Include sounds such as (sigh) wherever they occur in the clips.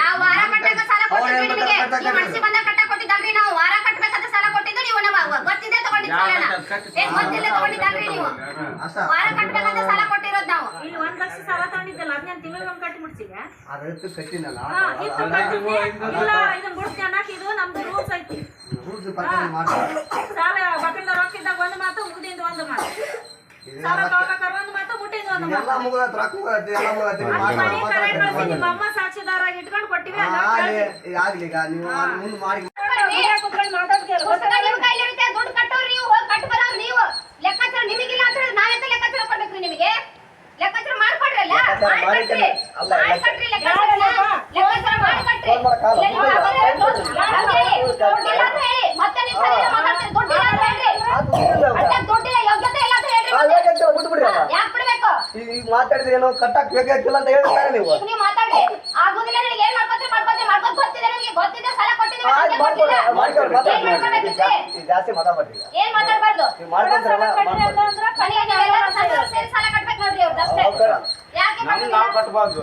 ನಾವ್ ವಾರ ಕಟ್ಟಕ್ಕೆ ಸಾಲ ಕೊಟ್ಟಿದ್ದೀವಿ ಅವ್ರು ನಿಮಗೆ ಹೇಳ್ಬೇಕು ನೀವು ಮನಸ್ಸಿ ಬಂದ ಕಟ್ಟ ಕೊಟ್ಟಿದ್ದಲ್ರಿ ನಾವು. ವಾರ ಕಟ್ಟಬೇಕಂತ ಸಾಲ ಕೊಟ್ಟಿದ್ದು ನೀವು ನಮ್ಮ ಗೊತ್ತಿದೆ ತಗೊಂಡಿದ್ದು ಸಾಲನ ಏ ತಗೊಂಡಿದ್ದಲ್ರಿ ನೀವು ವಾರ ಕಟ್ಟಬೇಕಂತ ಸಾಲ ಕೊಟ್ಟಿರೋದು ನಾವು ಇಲ್ಲಿ ಒಂದ್ ಲಕ್ಷ ಸಾಲ ತಗೊಂಡಿದ್ದಲ್ಲ ಅದನ್ನ ತಿಂಗಳಿಗೊಮ್ಮೆ ಕಟ್ಟಿ ಮುಡ್ಸಿಗ ಅದಕ್ಕೆ ಕಟ್ಟಿನಲ್ಲ. ಇಲ್ಲ ಇದನ್ನ ಇದು ನಮ್ದು ರೂಲ್ಸ್ ಐತಿ ಸಾಲ ಬಟ್ಟಿಂದ ರೊಕ್ಕಿದ್ದಾಗ ಒಂದು ಮಾತು ಮುಗಿದಿಂದ ಒಂದು ಮಾತು ಸಾಲ ತಗೋಬೇಕಾದ್ರೆ ಒಂದು ಮಾತು ಮುಟ್ಟಿಂದ ಒಂದು ಮಾತು ಎಲ್ಲ ರೊಕ್ಕ ಕಳ್ಸಿ ನಿಮ್ಮ ಅಮ್ಮ ಸಾಕ್ಷಿದಾರಾಗಿ ಇಟ್ಕೊಂಡು ಕೊಟ್ಟಿವಿ ಆಗ್ಲಿ ಈಗ ನೀವು ಮುಂದೆ ಮಾಡಿ ಮಾತಾಡ್ತೀರ ಈಗ ಮಾತಾಡಿದ್ರೆ ಏನೋ ಕಟ್ಟಕ್ ಬೇಕಾಗಿಲ್ಲ ಅಂತ ಹೇಳ್ತಾರೆ ನೀವು ಜಾಸ್ತಿ ಮಾತಾಡ್ಬೇಡಿ ಏನ್ ಮಾತಾಡ್ಬಾರ್ದು ಮಾಡ್ಕೊಂತಾರಲ್ಲ ನಮ್ ನಾವ್ ಕಟ್ಬಾರ್ದು.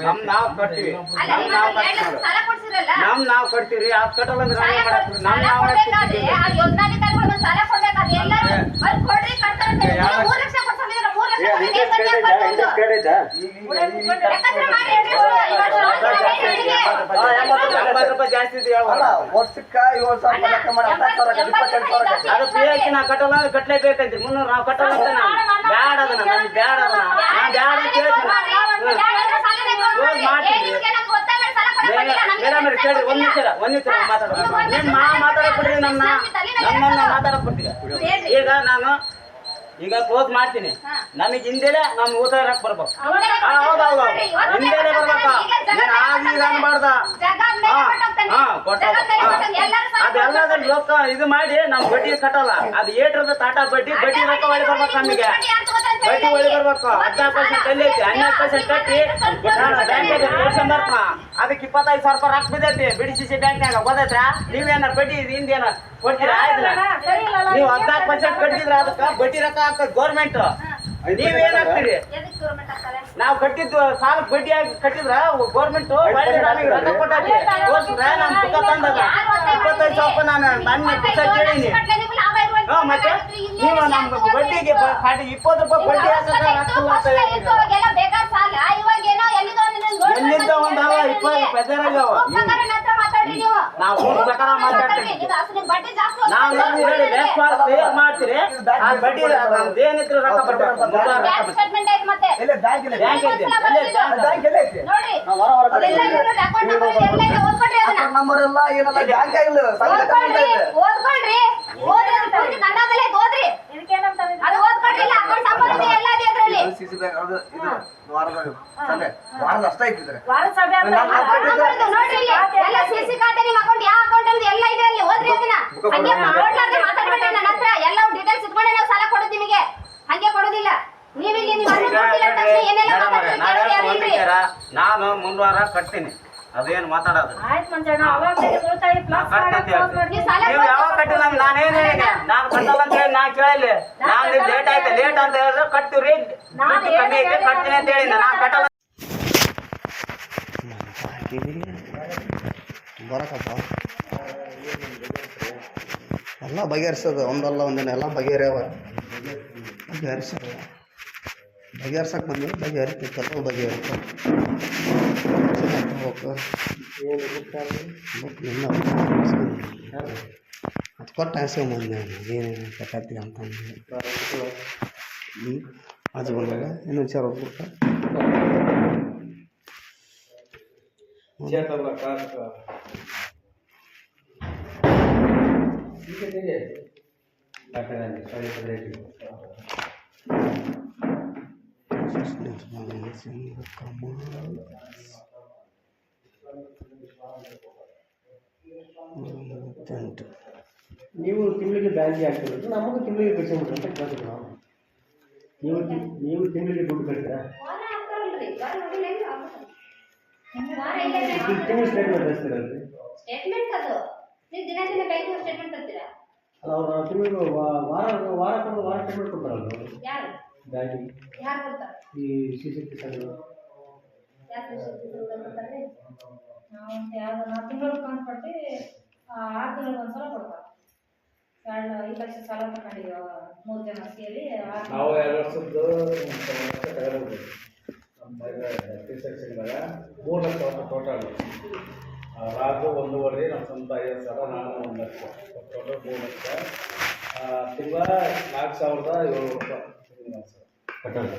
ನಮ್ ನಾವ್ ಕಟ್ತೀವಿ ನಮ್ ನೀವು ಕಟ್ತೀವಿ ನಮ್ ನಾವ್ ಕಟ್ತೀವಿ ಅದ್ ಕಟ್ಟಲ್ಲ ಅಂದ್ರೆ ನಾವ್ ಮಾಡಕ್ತೀವಿ ನಮ್ ನಾವ್ ಕೊಡ್ಬೇಕಾದ್ರೆ ಸಾಲ ಏನ್ ವರ್ಷಕ್ಕೆ ಏಳು ಸಾವಿರ. ಅದು ಪಿ ಹಾಕಿ ನಾ ಕಟ್ಟಲ್ಲ ಅಂದ್ರೆ ಕಟ್ಲೇಬೇಕಂತ್ರಿ ಮುನ್ನೂರು ನಾವು ಕಟ್ಟಲ್ಲ ಅಂತ ನಾನು ಬ್ಯಾಡ ಅದನ್ನ ನಮ್ಗೆ ಬ್ಯಾಡ ಅದನ್ನ ನಾ ಬ್ಯಾಡ ಅಂತ ಹೇಳ್ತೀನಿ ರೋಜ್ ಮಾಡ್ತೀವಿ. ಮೇಡಮ್ ಕೇಳಿ ಒಂದ್ ನಿಮಿಷ ಒಂದ್ ನಿಮಿಷ ಮಾತಾಡೋಣ ನಿಮ್ ಮಾ ಮಾತಾಡಕ್ ಬಿಡ್ರಿ ನನ್ನ ನಮ್ಮನ್ನ ಮಾತಾಡಕ್ ಬಿಡ್ತೀರ ಈಗ ನಾನು ಈಗ ಕ್ಲೋಸ್ ಮಾಡ್ತೀನಿ. ನಮಗೆ ಹಿಂದೆಲೆ ನಮ್ ಊಟ ಬರಬೇಕು. ಬರ್ಬೇಕು ಹಾ, ಹೌದು ಹೌದು ಹಿಂದೆಲೆ ಬರ್ಬೇಕು. ನೀನ್ ಆಗ ಈಗ ಅನ್ಬಾರ್ದ ಅದೆಲ್ಲದಲ್ಲಿ ರೊಕ್ಕ ಇದು ಮಾಡಿ ನಮ್ಮ ಬಡ್ಡಿ ಕಟ್ಟಲ್ಲ. ಅದು ಏಟ್ರದ ತಾಟ ಬಡ್ಡಿ ಬಡ್ಡಿ ರೊಕ್ಕ ಒಳಗೆ ಬರ್ಬೇಕು ನಮಗೆ. ಬಡ್ಡಿ ಒಳ್ಳೆ ಬರ್ಬೇಕು ಹದಿನಾಲ್ಕು ಪರ್ಸೆಂಟ್ ಐತಿ ಹನ್ನೆರಡು ಪರ್ಸೆಂಟ್ ಕಟ್ಟಿ ಬ್ಯಾಂಕ್ ತೋರ್ಸ್ಕೊಂಡ್ ಅದಕ್ಕೆ ಇಪ್ಪತ್ತೈದು ಸಾವಿರ ರೂಪಾಯಿ ರೊಕ್ಕ ಬಿದ್ದೈತಿ ಬಿಡಿಸಿ ಬ್ಯಾಂಕ್ನಾಗ ಗೊತ್ತೈತ್ರಾ ನೀವೇನಾರ ಬಡ್ಡಿ ಹಿಂದೇನ ಕೊಡ್ತೀರಾ ಇದನ್ನ ನೀವು ಹದಿನಾಲ್ಕು ಪರ್ಸೆಂಟ್ ಕಟ್ಟಿದ್ರ ಅದಕ್ಕೆ ಬಡ್ಡಿ ರೊಕ್ಕ ಹಾಕ್ತದೆ ಗೌರ್ಮೆಂಟ್ ನೀವೇನ್ ಹಾಕ್ತೀರಿ ನಾವು ಕಟ್ಟಿದ್ದು ಸಾಲ ಬಡ್ಡಿ ಆಗಿ ಕಟ್ಟಿದ್ರ ಗೌರ್ಮೆಂಟ್ ನಮಗೆ ರೊಕ್ಕ ಕೊಟ್ಟಾಕಿ ತೋರ್ಸಿದ್ರ ನಾನು ತಂದಾಗ ಇಪ್ಪತ್ತೈದು ಸಾವಿರ ರೂಪಾಯಿ ನಾನು ನನ್ನ ಪುಸ್ತಕ ಕೇಳೀನಿ ಹಾ ಮತ್ತೆ? ನೀವು ನಮ್ ಬಡ್ಡಿಗೆ ಪಾಟಿ ಇಪ್ಪತ್ತು ರೂಪಾಯಿ ಬಡ್ಡಿ ಹಾಕಿ ರೊಕ್ಕ ಅಂತ ಇಪ್ಪತ್ತು ಪೆದರಾಗ್ಯಾವ ನಾವು ಪ್ರಕಾರ ಮಾತಾಡ್ತೀವಿ ನಾವು ಹೇಳಿ ಲೆಸ್ ಕ್ಲಿಯರ್ ಮಾಡ್ತೀರಿ. ಆ ಬಡ್ಡಿ ಏನಿದ್ರು ರೊಕ್ಕ ಬರ್ಬೇಕು ಬರ್ಬೇಕು. ಬ್ಯಾಂಕ್ ಇಲ್ಲ. ಬ್ಯಾಂಕ್ ಐತೆ. ಬ್ಯಾಂಕ್ ಬ್ಯಾಂಕ್ ಎಲ್ಲ ಐತಿ. ನೋಡಿ. ನಾವು ಹೊರ ಹೊರ ನಂಬರ್ ಎಲ್ಲ ಇದೆ ಅದನ್ನ. ನಂಬರ್ ಎಲ್ಲ ಏನೆಲ್ಲ ಬ್ಯಾಂಕ್ ಇಲ್ಲ. ಸಂಘ ತಗೊಂಡ್ ಓದ್ಕೊಳ್ರಿ. ಓದ್ರಿ ಪೂರ್ತಿ ಕನ್ನಡದಲ್ಲೇ ಓದ್ರಿ ಇದಕ್ಕೇನಂತ ಅದು ಓದ್ಕೊಳ್ರಿ ಇಲ್ಲ ಅಕೌಂಟ್ ನಂಬರ್ ಇದೆ ಎಲ್ಲ ಇದೆ ಅದ್ರಲ್ಲಿ ಅದು ಇದು. ವಾರದ ಸಭೆ ವಾರದ ಅಷ್ಟ ಐತಿದ್ರೆ ವಾರದ ಸಭೆ ಅಂತ ನೋಡ್ರಿ ಇಲ್ಲಿ ಎಲ್ಲ ಸಿಸಿ ಖಾತೆ ನಿಮ್ಮ ಅಕೌಂಟ್ ಯಾವ ಅಕೌಂಟ್ ಅಂತ ಎಲ್ಲ ಇದೆ ಅಲ್ಲಿ. ಓದ್ರಿ ಅದನ್ನ. ಹಂಗೆ ನೋಡ್ಲಾರ್ದೆ ನನ್ನತ್ರ ನನ್ನ ಹತ್ರ. ಎಲ್ಲ ಡೀಟೇಲ್ಸ್ ಇಟ್ಕೊಂಡೆ ನಾವ್ ಸಾಲ ಕೊಡೋದು ನಿಮಗೆ. ಹಂಗೆ ಕೊಡೋದಿಲ್ಲ. ನೀವಿಲ್ಲಿ ನೀವು ಅದ್ರ ದುಡ್ಡಿಲ್ಲ ಅಂತ ತಕ್ಷಣ ಏನೆಲ್ಲ ಮೇಡಮ್ ಮಾತಾಡ್ತೀರಿ ಕೇಳೋದು ಯಾರು ಇಲ್ರಿ? ನಾನು ಮುಂದ್ವಾರ ಕಟ್ತೀನಿ. ಅದೇನು ಮಾತಾಡೋದು? ನೀವು ಯಾವಾಗ ಕಟ್ಟಿಲ್ಲ ಅಂತ ನಾನು ಕಟ್ಟಲ್ಲ ಅಂತ ಹೇಳಿ ನಾನು ಕೇಳಿಲ್ಲ. ನಾನು ಲೇಟ್ ಆಯ್ತು. ಲೇಟ್ ಅಂತ ಹೇಳಿದ್ರೆ ಕಮ್ಮಿ ಐತೆ ಕಟ್ತೀನಿ ಅಂತ ಹೇಳಿದ್ದೆ ನಾನು ಕಟ್ಟಲ್ಲ. ಬರಕಪ್ಪ ಎಲ್ಲ ಬಗೆಹರಿಸೋದು. ಒಂದಲ್ಲ ಒಂದಿನ ಎಲ್ಲ ಬಗೆಹರಿಯವ. ಬಗೆಹರಿಸೋದು. ಬಗೆಹರ್ಸಕ್ಕೆ ಬಂದ್ರೆ ಬಗೆಹರಿತಿತ್ತಲ್ಲ ಬಗೆಹರಿತ. ಅದು ಕೊಟ್ಟು ಹಾಸ್ಕೊಂಬಂದೆ ಏನೇನು ಕಟ್ಟಿ ಅಂತ ಹ್ಞೂ ಅದು ಬಂದಾಗ ಇನ್ನೊಂದು ಸಾವಿರ ಕೊಟ್ಟ ಮೂವತ್ತೆಂಟು ನೀವು ತಿಂಗಳಿಗೆ ಬ್ಯಾಲ್ಜಿ ಹಾಕ್ತಿರೋದು ನಮಗೂ ತಿಂಗಳಿಗೆ ಕಟ್ಸ್ಕೊಂಡ್ಬಿಟ್ರೆ ಅಂತ ಕೇಳ್ತೀವಿ ನಾವು ನೀವು ನೀವು ತಿಂಗಳಿಗೆ ದುಡ್ಡು? ವಾರ ಇಲ್ಲೇ ತಿಂಗಳು ಸ್ಟೇಟ್ಮೆಂಟ್ ಸ್ಟೇಟ್ಮೆಂಟ್ ಅದು ನೀವು ದಿನ ದಿನ ಸ್ಟೇಟ್ಮೆಂಟ್ ಅಲ್ಲ ಅವ್ರು ತಿಂಗಳು ವಾರ ವಾರ ಸ್ಟೇಟ್ಮೆಂಟ್ ಕೊಡ್ತಾರಲ್ಲ ಯಾರು ಯಾರು ಕೊಡ್ತಾರೆ ಈ ನಾವು ಕಟ್ಟಿ ಆರು ತಿಂಗಳಿಗೆ ಒಂದ್ಸಲ ಕೊಡ್ತಾರೆ. ಎರಡು ಐದು ಲಕ್ಷ ಸಾಲ ತಗೊಂಡಿವಿ ಮೂರು ಜನ ಸೇರಿ ನಾವು ಎರಡು ವರ್ಷದ್ದು ಮೂರು ಲಕ್ಷ ಅಂತ ಟೋಟಲ್ ರಾಜು ಒಂದೂವರೆ ನಮ್ಮ ಸ್ವಂತ ಐವತ್ತು ಸಾವಿರ ನಾನು ಒಂದು ಲಕ್ಷ. ಟೋಟಲ್ ಮೂರು ಲಕ್ಷ. ತಿಂಗಳ ನಾಲ್ಕು ಸಾವಿರದ ಏಳು ರೂಪಾಯಿ. ಕಟ್ಟೋದು.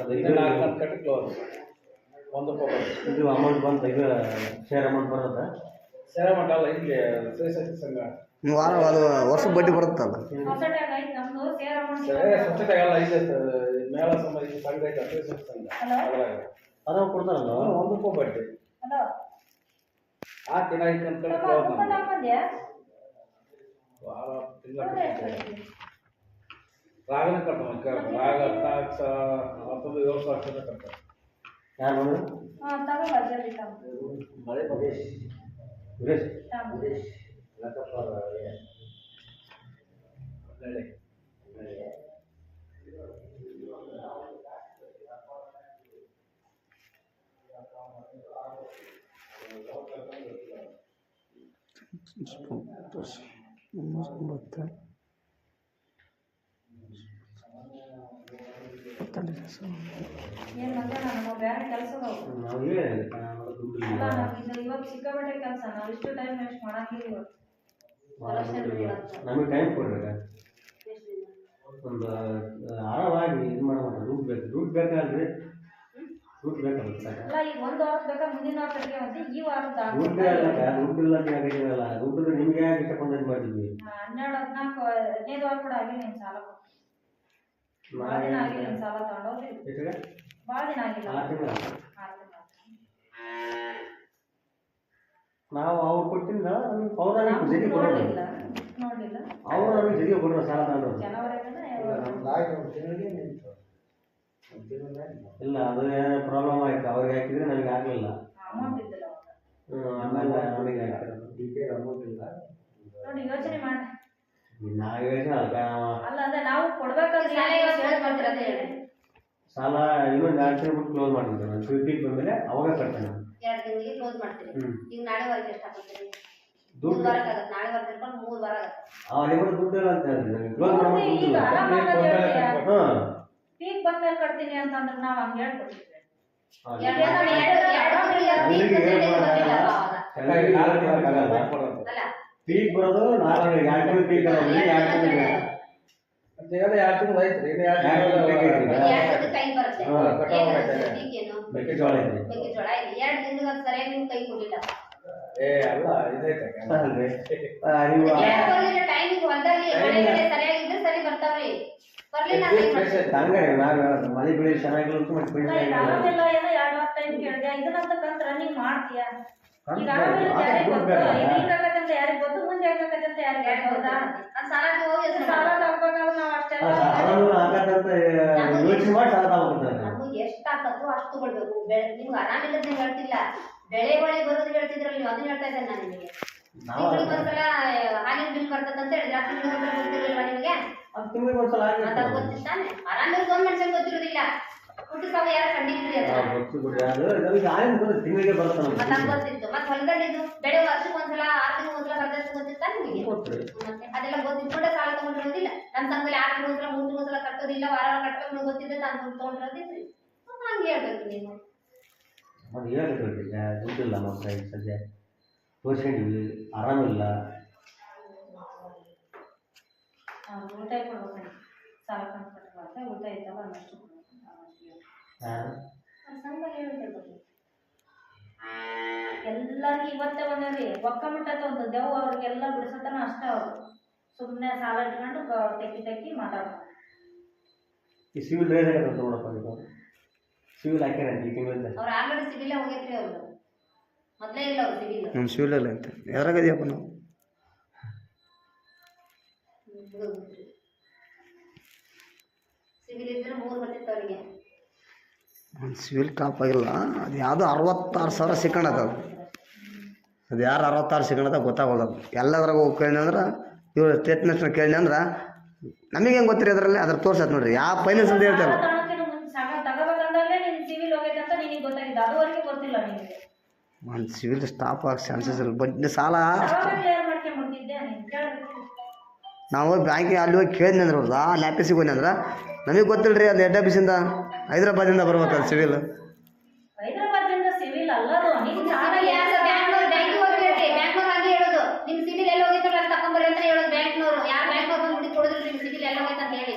ಅದು ಇದು ನಾಲ್ಕು ನಾಲ್ಕು ಕಟ್ಟಿ ಕ್ಲೋಸ್ ಒಂದು ರೂಪಾಯಿ ಇದು ಅಮೌಂಟ್ ಬಂದು ಶೇರ್ ಅಮೌಂಟ್ ಬರೋದಾ? ಇಲ್ಲಿ ಸಂಘ? ವಾರ ಅದು ವರ್ಷ ಬಡ್ಡಿ ಬರುತ್ತಲ್ಲ ಸೇರ್ ಸ್ವಚ್ಛತೆ ಮೇಳ ಸಂಘ ಐತೆ ಶ್ರೀಶಕ್ತಿ ಸಂಘ. ಅದ್ರಾಗ. ಅದಾವ ಕೊಡ್ತಾರಲ್ಲ? ಒಂದು ರೂಪಾಯಿ ಬಡ್ಡಿ. ಹಲೋ? ಆ ದಿನ ವಾರ ತಿಂಗಳ ರಾಗನ ಕಟ್ಟ ರಾಗ ಹದಿನಾಲ್ಕು ಸಾವಿರ ಹತ್ತೊಂದು ಏಳು ಸಾವಿರ ಯಾರು? ಮಳೆ ಪ್ರದೇಶ. ಸುರೇಶ್ ತಗೋ ಮಳೆ ಏನು ಮಧ್ಯಾಹ್ನ ನಮ್ಮ ಬೇರೆ ಕೆಲಸ ಸಿಕ್ಕಾಪಟ್ಟೆ ಕೆಲಸ. ನಾವು ಇಷ್ಟು ಟೈಮ್ ವೇಸ್ಟ್ ಮಾಡಂಗಿಲ್ಲ ನಮಗೆ ಟೈಮ್ ಕೊಡ್ರಿ. ಒಂದು ಆರಾಮಾಗಿ ಇದು ಮಾಡೋಣ ದುಡ್ಡು ಬೇಕು. ದುಡ್ಡು ಬೇಕಾದ್ರೆ ದುಡ್ಡು ಬೇಕಲ್ಲ ಸರ್. ಅಲ್ಲ ಈಗ ಒಂದು ವಾರ ಬೇಕಾ? ಮುಂದಿನ ವಾರ ಅಂತ ಈ ವಾರ ದುಡ್ಡು ಇಲ್ಲ ದುಡ್ಡು ಇಲ್ಲ ಆಗಿದ್ದೀವಲ್ಲ ದುಡ್ಡು ನಿಮಗೆ ಮಾಡಿದ್ವಿ? ಹನ್ನೆರಡು ಹದಿನಾಲ್ಕು ಹದಿನೈದು ವಾರ ಕೂಡ ಆಗಿಲ್ಲ ಸಾಲ ಭಾಳ ದಿನ ಆಗಿಲ್ಲ ಸಾಲ ಭಾಳ ದಿನ ಆಗಿಲ್ಲ. ಆರು ತಿಂಗಳು? ಆರು ತಿಂಗಳು? ಆಯ್ತು. ನಾವು ಅವ್ರು ಕೊಟ್ಟಿಲ್ಲ ನಮಗೆ ಅವ್ರು ನಮಗೆ ನೋಡ್ಲಿಲ್ಲ ನೋಡ್ಲಿಲ್ಲ. ಅವ್ರು ನಮಗೆ ಜೊತೆ ಕೊಡೋರು ಸಾಲ ತಗೊಂಡು ಇಲ್ಲ ಅದು ಏನೋ ಪ್ರಾಬ್ಲಮ್ ಆಯ್ತು ಅವ್ರಿಗೆ ಹಾಕಿದ್ರೆ ನನಗೆ ಆಗಲಿಲ್ಲ. ಅಮೌಂಟ್ ಇದ್ದಿಲ್ಲ ಅವಾಗ. ಆಮೇಲೆ ನಮಗೆ ಹಾಕಿರೋದು ಅಮೌಂಟ್ ಇಲ್ಲ. ನೋಡಿ ಯೋಚನೆ ಮಾಡಿ. ನಾವು ಯೋಚನೆ ಅಲ್ಲ ಅಲ್ಲ ಅಂದ್ರೆ ನಾವು ಕೊಡ್ಬೇಕಾದ್ರೆ ಸಾಲ ಇನ್ನೊಂದು ಬಿಟ್ಟು ಕ್ಲೋಸ್ ಮಾಡಿದ್ರು ನಾನು ಬಂದಮೇಲೆ ಅವಾಗ ಕಟ್ತೇನೆ. ನಾನು ಎರಡು ತಿಂಗಳಿಗೆ ಕ್ಲೋಸ್ ಮಾಡ್ತೀರಿ. ಹ್ಮ್. ಈಗ ನಾಳೆ ವರೆಗೆ ಎಷ್ಟು ಹಾಕೋತೀರಿ ಮೂರು ದುಡ್ಡು ವಾರ ಆಗತ್ತೆ. ನಾಳೆ ವರೆಗೆ ಮೂರು ವಾರ ಆಗತ್ತೆ. ಅವ್ರು ಇವರು ದುಡ್ಡು ಇಲ್ಲ ಅಂತ ಹೇಳಿದ್ರು ನನಗೆ ಕ್ಲೋಸ್ ಪೂರ್ತಿ ಮಾಡೋ ದುಡ್ಡು ಈಗ? ಹಾಂ. ಪೀಕ್ ಬಂದ್ಮೇಲೆ ಕಟ್ತೀನಿ ಅಂತಂದ್ರೆ ನಾವು ಹಂಗೆ ಹೇಳ್ಕೊಡ್ತೀವಿ ಎರಡು ಎರಡು ಎರಡು ತಿಂಗಳಿಗೆ ಅಲ್ಲಿಗೆ ಪೀಕ್ ಬಂದಿಲ್ಲ. ಅವಾಗ. ಬರೋದು ನಾಲ್ಕು ಎರಡು ಪೀಕ್ ಎರಡು ಹೇಳಿ ಎರಡು ತಿಂಗಳು ಐತ್ರಿ ಇನ್ನು ಎರಡು ಕೈ ಬರುತ್ತೆ? ಮೆಕ್ಕೆಜೋಳ ಐತಿ ಮೆಕ್ಕೆಜೋಳ ಎರಡು ಸರಿಯಾಗಿ ನೀವು ಕೈ ಕೊಡ್ಲಿಲ್ಲ ಏ ಅಲ್ಲ ಇದೈತೆ ಅಲ್ರಿ. (laughs) ಆ, ನೀವು ಎರಡು ಬರ್ಲಿಲ್ಲ ಟೈಮಿಗೆ ಹೊಲದಲ್ಲಿ ಮಳೆ ಬೆಳೆ ಸರಿಯಾಗಿದ್ರೆ ಸರಿ ಬರ್ತಾವ್ರಿ. ಬರ್ಲಿಲ್ಲ ಅಂದ್ರೆ ಏನ್ ಮಾಡ್ತೀರಿ? ಹಂಗೆ ನಾವು ಹೇಳೋದು ಮಳೆ ಬೆಳೆ ಚೆನ್ನಾಗಿಲ್ಲ ಅಂತ ಮತ್ತೆ ಬೆಳೆ ಈಗ ಚೆನ್ನಾಗಿಲ್ಲ. ಆರಾಮಿಲ್ಲ ಎರಡು ವಾರ ಟೈಮ್ ಕೇಳಿದೆ ಇದನ್ನಂತ ಕಂತ ರನ್ನಿಂಗ್ ಮಾಡ್ತೀಯ? ಯೋಚ್ನೆ ಆ ಮಾಡಿ ಸಾಲ ಎಷ್ಟು ಆಗ್ತದೋ ಅಷ್ಟು ತಗೊಳ್ಬೇಕು ಬೆಳೆ ನಿಮ್ಗೆ ಆರಾಮಿಲ್ಲದ ಹೇಳ್ತಿಲ್ಲ. ಬೆಳೆ ಒಳಗೆ ಬರೋದು ಹೇಳ್ತಿದ್ರಲ್ಲ ನೀವು ಅದನ್ನ ಹೇಳ್ತಾ ಇದ್ದೇನೆ ನಾನು ನಿಮಗೆ. ನಾವು ತಿಂಗಳಿಗೆ ಹಾಲಿನ ಬಿಲ್ ಬರ್ತದಂತ ಅಂತ ಹೇಳಿ ಜಾಸ್ತಿ ತಿಂಗಳಿಗೆ ಒಂದ್ಸಲ ಗೊತ್ತಿರಲಿಲ್ವಾ ನಿಮಗೆ? ಗೊತ್ತಿತ್ತಾನೆ ಆರಾಮಿರೋದು ಒಂದ್ ಮನುಷ್ಯನ್ ಗೊತ್ತಿರೋದಿಲ್ಲ. ತಿಂಗಳಿಗೆ ಬರುತ್ತೆ ಮತ್ತೆ ಗೊತ್ತಿತ್ತು. ಹೊಲದಲ್ಲಿ ಇದು ಬೆಳೆ ವರ್ಷಕ್ಕೆ ಒಂದ್ಸಲ ಆರು ತಿಂಗಳು ಒಂದ್ಸಲ ಗೊತ್ತಿತ್ತಾ ನಿಮಗೆ? ಅದೆಲ್ಲ ಗೊತ್ತಿಟ್ಕೊಂಡೆ ಸಾಲ ತಗೊಂಡಿರೋದಿಲ್ಲ ನಮ್ಮ ಸಂಘದಲ್ಲಿ ಆರು ತಿಂಗಳು ಒಂದ್ಸಲ ಮೂರು ತಿಂಗಳು ಒಂದ್ಸಲ ಕಟ್ಟೋದಿಲ್ಲ ವಾರ ವಾರ ಕಟ್ಟಬೇಕು ನಿಮ್ಗೆ ಗೊತ್ತಿದೆ ನಾನು ದುಡ್ಡು ತಗೊಂಡಿರೋದಿದ್ರಿ ಮತ್ತೆ ಹಂಗೆ ಹೇಳ್ಬೇಕು ನೀವು? ಅದು ಹೇಳ್ಬೇಕು ದುಡ್ಡಿಲ್ಲ ಮಕ್ಕಳ ಈಗ ಸದ್ಯ. ತೋರಿಸ್ಕೊಂಡಿವಿ ಆರಾಮಿಲ್ಲ. ಉಳಿತಾಯ ಕೊಡ್ಬೇಕು ಸಾಲ ಕಂತು ಕಟ್ಟಬಾರ್ದು ಉಳಿತಾಯ ಅನ್ನಷ್ಟು ಕೊಡ್ಬೇಕು ಆ, ಸಂಘ ಹೇಳ್ತಿರ್ಬೇಕು ಎಲ್ಲರಿಗೂ ಇವತ್ತೇ ಬಂದ್ರಿ ಒಕ್ಕಮಿಟ್ಟತ್ತ ಒಂದು ದೆವ್ ಅವ್ರಿಗೆಲ್ಲ ಬಿಡಿಸತನ ಅಷ್ಟ ಅವ್ರು. ಸುಮ್ನೆ ಸಾಲ ಇಟ್ಕೊಂಡು ತೆಕ್ಕಿ ತೆಕ್ಕಿ ಮಾತಾಡ್ತಾರೆ. ಈ ಸಿವಿಲ್ ರೇಸ್ ಆಗತ್ತೆ ನೋಡಪ್ಪ ನೀವು. ಸಿವಿಲ್ ಹಾಕ್ಯಾರ ಈ ತಿಂಗಳಿಂದ? ಅವ್ರು ಆಲ್ರೆಡಿ ಸಿವಿಲ್ ಹೋಗೈತ್ರಿ ಅವ್ರು. ಮೊದಲೇ ಇಲ್ಲ ಅವ್ರು ಸಿವಿಲ್ ನಮ್ಮ ಶಿವಲಲ್ಲ ಅಂತ ಯಾರಾಗದಿಯಪ್ಪ ನಾವು? ಸಿವಿಲ್ ಇದ್ರೆ ಮೂರು ಬಂದಿತ್ತು ಅವರಿಗೆ ಒಂದು ಸಿವಿಲ್ ಟಾಪ್ ಆಗಿಲ್ಲ. ಅದು ಯಾವುದೋ ಅರವತ್ತಾರು ಸಾವಿರ ಸಿಕ್ಕಣದ ಅದು. ಅದು ಯಾರು ಅರವತ್ತಾರು ಸಿಕ್ಕಣದ ಗೊತ್ತಾಗೋದು ಅದು. ಎಲ್ಲದ್ರಾಗ ಹೋಗಿ ಕೇಳಿ ಅಂದ್ರೆ ಇವ್ರು ಸ್ಟೇಟ್ಮೆಂಟ್ಸ್ನ ಕೇಳಿ ಅಂದ್ರೆ ನಮಗೆ ಹೆಂಗೆ ಗೊತ್ತಿರಿ ಅದರಲ್ಲಿ? ಅದ್ರ ತೋರ್ಸತ್ ನೋಡ್ರಿ. ಯಾವ ಫೈನಾನ್ಸ್ ಅಂತ ಹೇಳ್ತಾರೆ. ಒಂದು ಸಿವಿಲ್ ಸ್ಟಾಪ್ ಆಗಿ ಚಾನ್ಸಸ್ ಇಲ್ಲ. ಬಡ್ಡಿ ಸಾಲ ನಾವು ಹೋಗಿ ಬ್ಯಾಂಕಿಗೆ ಅಲ್ಲಿ ಹೋಗಿ ಕೇಳಿದ್ನಿ ಅಂದ್ರೆ ಅವ್ರದ್ದು ಆ ಲ್ಯಾಪಿಸಿಗೆ ಹೋಗಿ ಅಂದ್ರೆ ನಮಗೆ ಗೊತ್ತಿಲ್ಲ ರೀ ಅದು ಹೆಡ್ ಆಫೀಸಿಂದ ಹೈದ್ರಾಬಾದಿಂದ ಬರ್ಬೇಕಲ್ಲ ಸಿವಿಲ್? ಹೈದರಾಬಾದ್ನಿಂದ ಸಿವಿಲ್ ಅಲ್ಲದು. ನೀನು ಸಾಲ ಯಾರು ಬ್ಯಾಂಕ್ನವ್ರು ಬ್ಯಾಂಕಿಗೆ ಹೋಗಿ ಹೇಳ್ರಿ. ಬ್ಯಾಂಕ್ನವ್ರು ಹಂಗೆ ಹೇಳೋದು. ನಿಮ್ ಸಿಬಿಲ್ ಎಲ್ಲ ಹೋಗಿತ್ತು ಅಲ್ಲಿ ತಕೊಂಬರ್ರಿ ಅಂತ ಹೇಳೋದು ಬ್ಯಾಂಕ್ನವ್ರು. ಯಾರು ಬ್ಯಾಂಕ್ನವ್ರು ಬಂದು ಹುಡುಕಿ ಕೊಡಿದ್ರು ನಿಮ್ ಸಿಬಿಲ್ ಎಲ್ಲ ಹೋಯ್ತು ಅಂತ ಹೇಳಿ.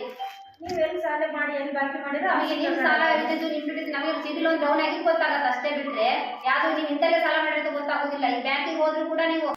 ನೀವು ಎಲ್ಲಿ ಸಾಲ ಮಾಡಿ ಎಲ್ಲಿ ಬಾಕಿ ಮಾಡಿದ್ರೆ ನಮಗೆ ನಿಮ್ ಸಾಲ ಇದ್ದಿದ್ದು ನಿಮ್ ಬಿಟ್ಟಿದ್ದು ನಮಗೆ ಸಿಬಿಲ್ ಒಂದು ಡೌನ್ ಆಗಿ ಗೊತ್ತಾಗತ್ತೆ ಅಷ್ಟೇ ಬಿಟ್ರೆ. ಯಾವ್ದು ನೀವು ಇಂತಲ್ಲೇ ಸಾಲ ಮಾಡಿರೋದು ಗೊತ್ತಾಗೋದಿಲ್ಲ. ಈ ಬ್ಯಾಂಕಿಗೆ ಹೋದ್ರು ಕೂಡ ನೀವು